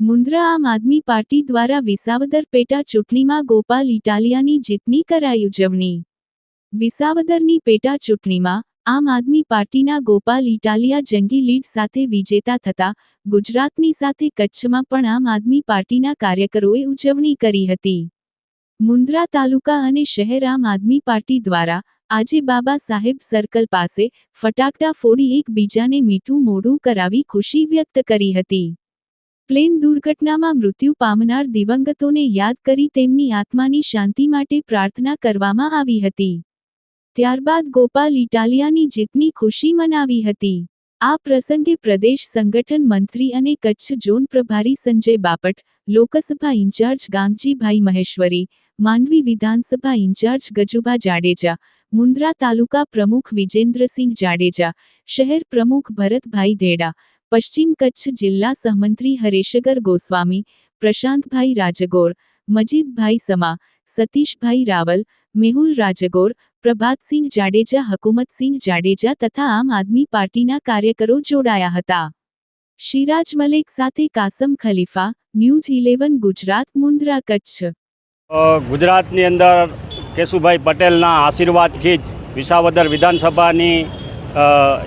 મુન્દ્રા આમ આદમી પાર્ટી દ્વારા વિસાવદર પેટા ચૂંટણીમાં ગોપાલ ઇટાલિયાની જીતની કરાઈ ઉજવણી. વિસાવદરની પેટા ચૂંટણીમાં આમ આદમી પાર્ટીના ગોપાલ ઇટાલિયા જંગી લીડ સાથે વિજેતા થતા ગુજરાતની સાથે કચ્છમાં પણ આમ આદમી પાર્ટીના કાર્યકરોએ ઉજવણી કરી હતી. મુન્દ્રા તાલુકા અને શહેર આમ આદમી પાર્ટી દ્વારા આજે બાબા સાહેબ સર્કલ પાસે ફટાકડા ફોડી એકબીજાને મીઠું મોઢું કરાવી ખુશી વ્યક્ત કરી હતી. પ્લેન દુર્ઘટનામાં મૃત્યુ પામનાર દિવંગતોને યાદ કરી તેમની આત્માની શાંતિ માટે પ્રાર્થના કરવામાં આવી હતી. ત્યારબાદ ગોપાલ ઇટાલિયાની જીતની ખુશી મનાવી હતી. આ પ્રસંગે પ્રદેશ સંગઠન મંત્રી અને કચ્છ ઝોન પ્રભારી Sanjay Bapat, Lok Sabha in charge Gamjibhai Maheshwari Mandvi Vidhan Sabha in charge Gajubha Jadeja, Mundra taluka પ્રમુખ વિજેન્દ્રસિંહ જાડેજા, શહેર પ્રમુખ ભરતભાઈ ધેડા, પશ્ચિમ કચ્છ જિલ્લા સહમંત્રી હરેશગર ગોસ્વામી, પ્રશાંતભાઈ રાજગોર, મજીદભાઈ સમા, સતીશભાઈ રાવલ, મેહુલ રાજગોર, પ્રભાતસિંહ જાડેજા, હકુમતસિંહ જાડેજા તથા આમ આદમી પાર્ટીના કાર્યકરો જોડાયા હતા. શિરાજ મલેક સાથે કાસમ ખલીફા, ન્યૂઝ ઇલેવન ગુજરાત, મુન્દ્રા કચ્છ. ગુજરાતની અંદર કેશુભાઈ પટેલના આશીર્વાદથી જ વિસાવદર વિધાનસભાની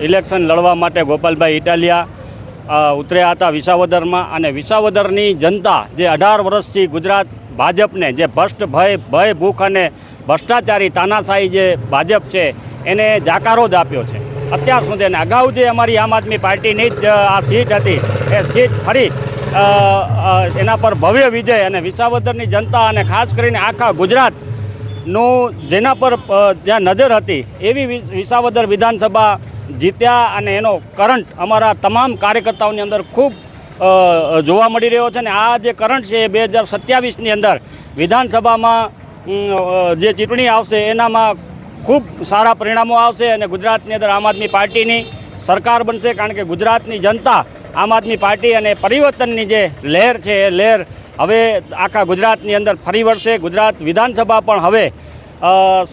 ઇલેક્શન લડવા માટે ગોપાલભાઈ ઇટાલિયા ઉતર્યા હતા વિસાવદરમાં અને વિસાવદરની જનતા જે અઢાર વર્ષથી ગુજરાત ભાજપને જે ભ્રષ્ટ, ભય ભય, ભૂખ અને ભ્રષ્ટાચારી તાનાશાહી જે ભાજપ છે, એને જાકારો જ આપ્યો છે. અત્યાર સુધી અને અગાઉ જે અમારી આમ આદમી પાર્ટીની જ આ સીટ હતી, એ સીટ ફરી એના પર ભવ્ય વિજય અને વિસાવદરની જનતા અને ખાસ કરીને આખા ગુજરાતનું જેના પર જ્યાં નજર હતી, એવી વિસાવદર વિધાનસભા જીત્યા અને એનો કરંટ અમારા તમામ કાર્યકર્તાઓની અંદર ખૂબ જોવા મળી રહ્યો છે. અને આ જે કરંટ છે એ બે હજાર સત્યાવીસની અંદર વિધાનસભામાં જે ચૂંટણી આવશે એનામાં ખૂબ સારા પરિણામો આવશે અને ગુજરાતની અંદર આમ આદમી પાર્ટીની સરકાર બનશે. કારણ કે ગુજરાતની જનતા આમ આદમી પાર્ટી અને પરિવર્તનની જે લહેર છે, એ લહેર હવે આખા ગુજરાતની અંદર ફરી વળશે. ગુજરાત વિધાનસભા પણ હવે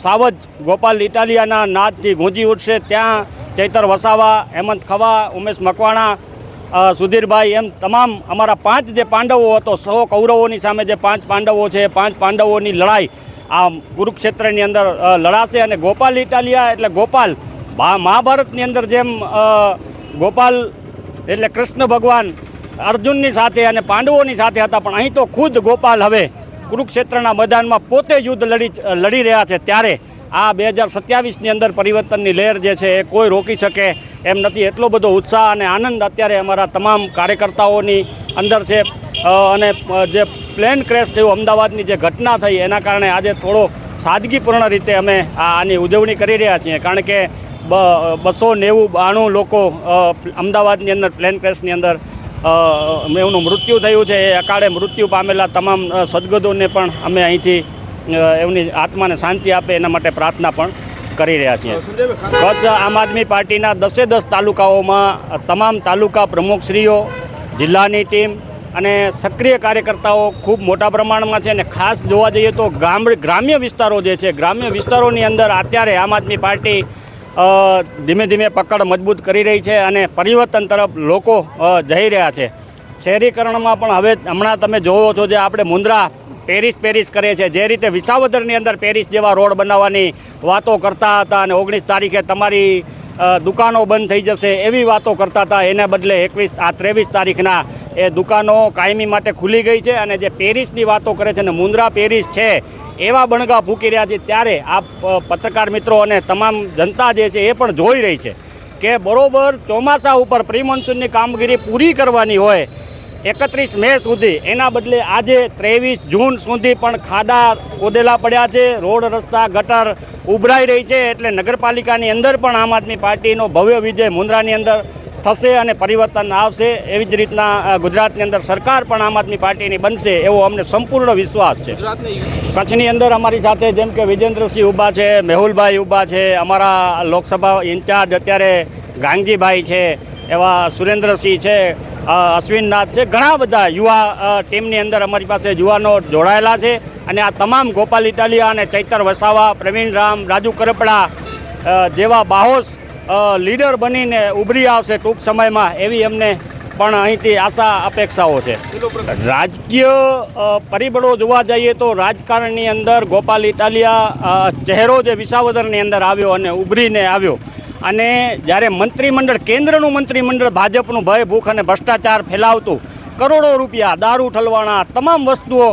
સાવજ ગોપાલ ઇટાલિયાના નાદથી ગુંજી ઉઠશે. ત્યાં ચૈતર વસાવા, હેમંત ખવા, ઉમેશ મકવાણા સુધીરભાઈ એમ તમામ અમારા પાંચ જે પાંડવો હતો, સો કૌરવોની સામે જે પાંચ પાંડવો છે પાંચ પાંડવોની લડાઈ આ કુરુક્ષેત્રની અંદર લડાશે અને ગોપાલ ઇટાલિયા એટલે ગોપાલ મહાભારતની અંદર જેમ ગોપાલ એટલે કૃષ્ણ ભગવાન અર્જુનની સાથે અને પાંડવોની સાથે હતા, પણ અહીં તો ખુદ ગોપાલ હવે કુરુક્ષેત્રના મેદાનમાં પોતે યુદ્ધ લડી લડી રહ્યા છે. ત્યારે આ બે હજાર સત્યાવીસની અંદર પરિવર્તનની લહેર જે છે એ કોઈ રોકી શકે એમ નથી. એટલો બધો ઉત્સાહ અને આનંદ અત્યારે અમારા તમામ કાર્યકર્તાઓની અંદર છે. અને જે પ્લેન ક્રેશ થયું, અમદાવાદની જે ઘટના થઈ, એના કારણે આજે થોડો સાદગીપૂર્ણ રીતે અમે આની ઉજવણી કરી રહ્યા છીએ. કારણ કે બસો નેવું બાણું લોકો અમદાવાદની અંદર, પ્લેન ક્રેશની અંદર એમનું મૃત્યુ થયું છે. એ અકાળે મૃત્યુ પામેલા તમામ સદગતોને પણ અમે અહીંથી એમની આત્માને શાંતિ આપે એના માટે પ્રાર્થના પણ કરી રહ્યા છીએ. કચ્છ આમ આદમી પાર્ટીના દસે દસ તાલુકાઓમાં તમામ તાલુકા પ્રમુખશ્રીઓ, જિલ્લાની ટીમ અને સક્રિય કાર્યકર્તાઓ ખૂબ મોટા પ્રમાણમાં છે અને ખાસ જોવા જઈએ તો ગ્રામ્ય વિસ્તારો જે છે, ગ્રામ્ય વિસ્તારોની અંદર અત્યારે આમ આદમી પાર્ટી ધીમે ધીમે પકડ મજબૂત કરી રહી છે અને પરિવર્તન તરફ લોકો જઈ રહ્યા છે. શહેરીકરણમાં પણ હવે હમણાં તમે જોવો છો જે આપણે મુંદ્રા પેરિસ પેરિસ કરે છે. જે રીતે વિસાવદરની અંદર પેરિસ જેવા રોડ બનાવવાની વાતો કરતા હતા અને ઓગણીસ તારીખે તમારી દુકાનો બંધ થઈ જશે એવી વાતો કરતા હતા. એને બદલે એકવીસ, આ ત્રેવીસ તારીખના એ દુકાનો કાયમી માટે ખુલી ગઈ છે અને જે પેરિસની વાતો કરે છે અને મુન્દ્રા પેરિસ છે એવા બણગા ફૂંકી રહ્યા છે ત્યારે આ પત્રકાર મિત્રો અને તમામ જનતા જે છે એ પણ જોઈ રહી છે કે બરોબર ચોમાસા ઉપર પ્રી કામગીરી પૂરી કરવાની હોય, એકત્રીસ મે સુધી, એના બદલે આજે ત્રેવીસ જૂન સુધી પણ ખાડા કોદેલા પડ્યા છે, રોડ, રસ્તા, ગટર ઉભરાઈ રહી છે, એટલે નગરપાલિકાની અંદર પણ આમ આદમી પાર્ટીનો ભવ્ય વિજય મુન્દ્રાની અંદર થશે અને પરિવર્તન આવશે એવી જ રીતના ગુજરાતની અંદર સરકાર પણ આમ આદમી પાર્ટીની બનશે એવો અમને સંપૂર્ણ વિશ્વાસ છે. કચ્છની અંદર અમારી સાથે જેમ કે વિજેન્દ્રસિંહ ઊભા છે મેહુલભાઈ ઊભા છે અમારા લોકસભા ઇન્ચાર્જ અત્યારે ગાંધીભાઈ છે એવા સુરેન્દ્રસિંહ છે અશ્વિનનાથ છે ઘણા બધા યુવા ટીમની અંદર અમારી પાસે યુવાનો જોડાયેલા છે અને આ તમામ ગોપાલ ઇટાલિયા અને ચૈતર વસાવા પ્રવીણ રામ રાજુ કરપડા જેવા બાહોશ લીડર બનીને ઉભરી આવશે ટૂંક સમયમાં એવી એમને પણ અહીંથી આશા, અપેક્ષાઓ છે. રાજકીય પરિબળો જોવા જઈએ તો રાજકારણની અંદર ગોપાલ ઇટાલિયા ચહેરો જે વિસાવદરની અંદર આવ્યો અને ઉભરીને આવ્યો. અને જ્યારે મંત્રીમંડળ, કેન્દ્રનું મંત્રીમંડળ ભાજપનું ભય, ભૂખ અને ભ્રષ્ટાચાર ફેલાવતું, કરોડો રૂપિયા દારૂ ઠલવાણા, તમામ વસ્તુઓ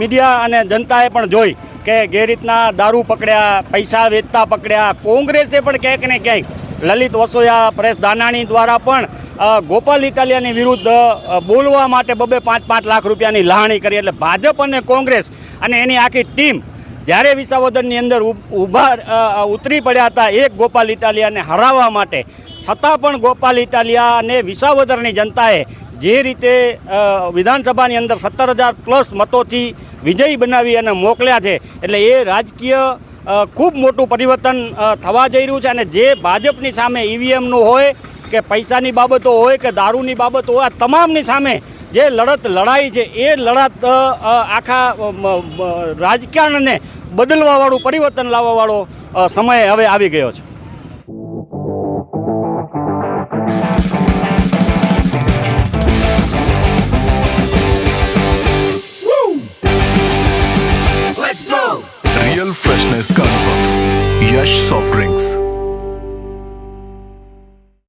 મીડિયા અને જનતાએ પણ જોઈ. કે જે રીતના દારૂ પકડ્યા, પૈસા વેચતા પકડ્યા, કોંગ્રેસે પણ ક્યાંક ને ક્યાંક લલિત વસોયા, પરેશ દાનાણી દ્વારા પણ ગોપાલ ઇટાલિયાની વિરુદ્ધ બોલવા માટે બબે પાંચ પાંચ લાખ રૂપિયાની લહાણી કરી. એટલે ભાજપ અને કોંગ્રેસ અને એની આખી ટીમ જ્યારે વિસાવદનની અંદર ઊભા ઉતરી પડ્યા હતા એક ગોપાલ ઇટાલિયાને હરાવવા માટે, છતાં પણ ગોપાલ ઇટાલિયા અને વિસાવદરની જનતાએ જે રીતે વિધાનસભાની અંદર સત્તર હજાર પ્લસ મતોથી વિજયી બનાવી અને મોકલ્યા છે, એટલે એ રાજકીય ખૂબ મોટું પરિવર્તન થવા જઈ રહ્યું છે અને જે ભાજપની સામે ઈવીએમનું હોય, કે પૈસાની બાબતો હોય, કે દારૂની બાબતો હોય, આ તમામની સામે જે લડત લડાઈ છે, એ લડત આખા રાજકારણને બદલવાવાળું, પરિવર્તન લાવવાવાળો સમય હવે આવી ગયો છે. soft drinks.